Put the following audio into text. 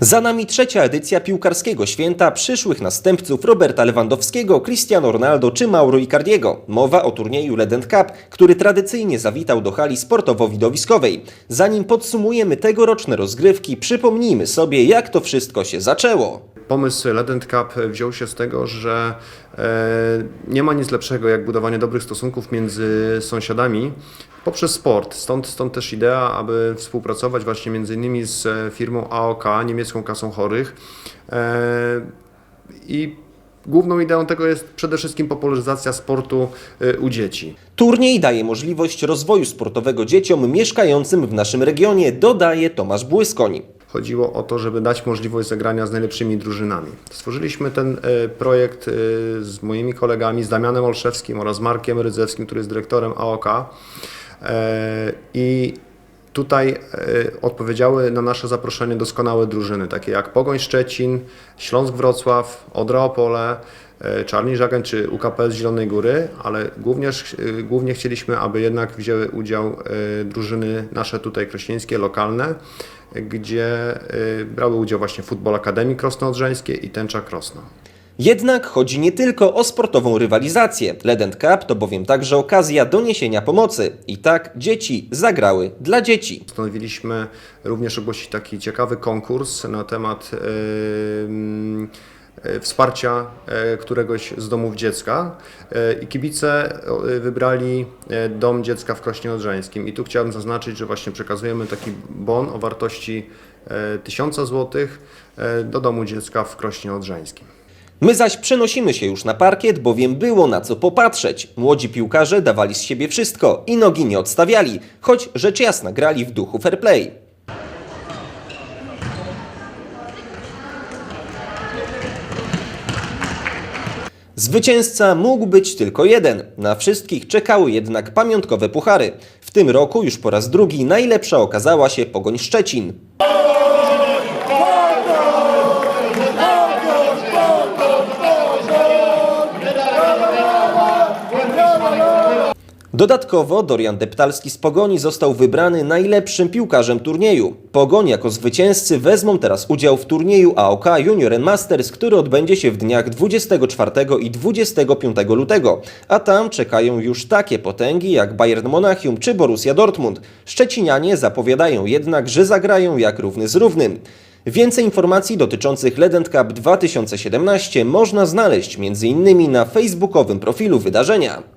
Za nami trzecia edycja piłkarskiego święta przyszłych następców Roberta Lewandowskiego, Cristiano Ronaldo czy Mauro Icardiego. Mowa o turnieju Legend Cup, który tradycyjnie zawitał do hali sportowo-widowiskowej. Zanim podsumujemy tegoroczne rozgrywki, przypomnijmy sobie, jak to wszystko się zaczęło. Pomysł Legend Cup wziął się z tego, że e, nie ma nic lepszego jak budowanie dobrych stosunków między sąsiadami poprzez sport. Stąd, stąd też idea, aby współpracować właśnie między innymi z e, firmą AOK, niemiecką kasą chorych. E, I główną ideą tego jest przede wszystkim popularyzacja sportu e, u dzieci. Turniej daje możliwość rozwoju sportowego dzieciom mieszkającym w naszym regionie, dodaje Tomasz Błyskoń. Chodziło o to, żeby dać możliwość zagrania z najlepszymi drużynami. Stworzyliśmy ten projekt z moimi kolegami, z Damianem Olszewskim oraz Markiem Rydzewskim, który jest dyrektorem AOK. E, I tutaj e, odpowiedziały na nasze zaproszenie doskonałe drużyny, takie jak Pogoń Szczecin, Śląsk Wrocław, Odra Opole, e, Czarni Żagań czy UKP z Zielonej Góry, ale głównie, głównie chcieliśmy, aby jednak wzięły udział drużyny nasze tutaj krośnieńskie, lokalne, gdzie brały udział właśnie Futbol Akademii Krosno-Odrzańskie i Tęcza Krosno. Jednak chodzi nie tylko o sportową rywalizację. Legend Cup to bowiem także okazja do niesienia pomocy. I tak dzieci zagrały dla dzieci. Postanowiliśmy również ogłosić taki ciekawy konkurs na temat e, wsparcia e, któregoś z domów dziecka E, i kibice wybrali Dom Dziecka w Krośnie Odrzańskim i tu chciałbym zaznaczyć, że właśnie przekazujemy taki bon o wartości e, 1000 zł do Domu Dziecka w Krośnie Odrzańskim. My zaś przenosimy się już na parkiet, bowiem było na co popatrzeć. Młodzi piłkarze dawali z siebie wszystko i nogi nie odstawiali, choć rzecz jasna grali w duchu fair play. Zwycięzca mógł być tylko jeden. Na wszystkich czekały jednak pamiątkowe puchary. W tym roku już po raz drugi najlepsza okazała się Pogoń Szczecin. Dodatkowo Dorian Deptalski z Pogoni został wybrany najlepszym piłkarzem turnieju. Pogoń jako zwycięzcy wezmą teraz udział w turnieju AOK Junior Masters, który odbędzie się w dniach 24 i 25 lutego. A tam czekają już takie potęgi jak Bayern Monachium czy Borussia Dortmund. Szczecinianie zapowiadają jednak, że zagrają jak równy z równym. Więcej informacji dotyczących Legend Cup 2017 można znaleźć m.in. na facebookowym profilu wydarzenia.